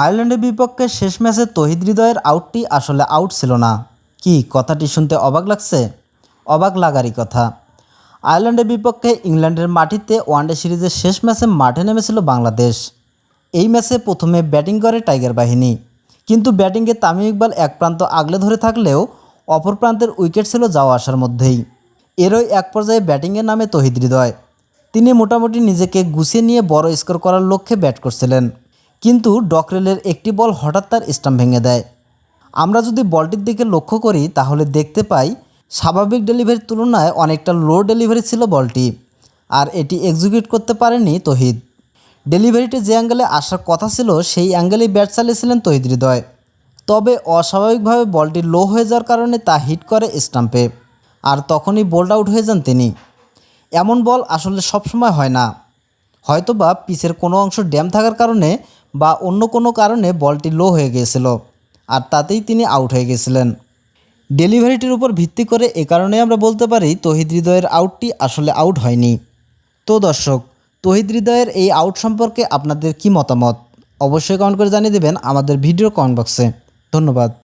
আয়ারল্যান্ডের বিপক্ষে শেষ ম্যাচে তহিদ হৃদয়ের আউটটি আসলে আউট ছিল না। কি, কথাটি শুনতে অবাক লাগছে? অবাক লাগারই কথা। আয়ারল্যান্ডের বিপক্ষে ইংল্যান্ডের মাটিতে ওয়ানডে সিরিজের শেষ ম্যাচে মাঠে নেমেছিল বাংলাদেশ। এই ম্যাচে প্রথমে ব্যাটিং করে টাইগার বাহিনী। কিন্তু ব্যাটিংয়ে তামিম ইকবাল এক প্রান্ত আগলে ধরে থাকলেও অপর প্রান্তের উইকেট ছিল যাওয়া আসার মধ্যেই। এরই এক পর্যায়ে ব্যাটিংয়ের নামে তহিদ হৃদয়। তিনি মোটামুটি নিজেকে গুছিয়ে নিয়ে বড় স্কোর করার লক্ষ্যে ব্যাট করছিলেন। কিন্তু ডকরেলের একটি বল হঠাৎ তার স্টাম্প ভেঙে দেয়। আমরা যদি বলটির দিকে লক্ষ্য করি, তাহলে দেখতে পাই স্বাভাবিক ডেলিভারির তুলনায় অনেকটা লো ডেলিভারি ছিল বলটি, আর এটি এক্সিকিউট করতে পারেনি তহিদ। ডেলিভারিটি যে অ্যাঙ্গেলে আসার কথা ছিল, সেই অ্যাঙ্গেলেই ব্যাট চালিয়েছিলেন তহিদ হৃদয়। তবে অস্বাভাবিকভাবে বলটি লো হয়ে যাওয়ার কারণে তা হিট করে স্টাম্পে, আর তখনই বোল্ড আউট হয়ে যান তিনি। এমন বল আসলে সবসময় হয় না। হয়তোবা পিচের কোনো অংশ ড্যাম থাকার কারণে বা অন্য কোনো কারণে বলটি লো হয়ে গিয়েছিল, আর তাতেই তিনি আউট হয়ে গেছিলেন ডেলিভারিটির উপর ভিত্তি করে এ কারণে আমরা বলতে পারি তহিদ হৃদয়ের আউটটি আসলে আউট হয়নি। তো দর্শক, তহিদ হৃদয়ের এই আউট সম্পর্কে আপনাদের কি মতামত? অবশ্যই কমেন্ট করে জানিয়ে দেবেন আমাদের ভিডিও কমেন্ট বক্সে। ধন্যবাদ।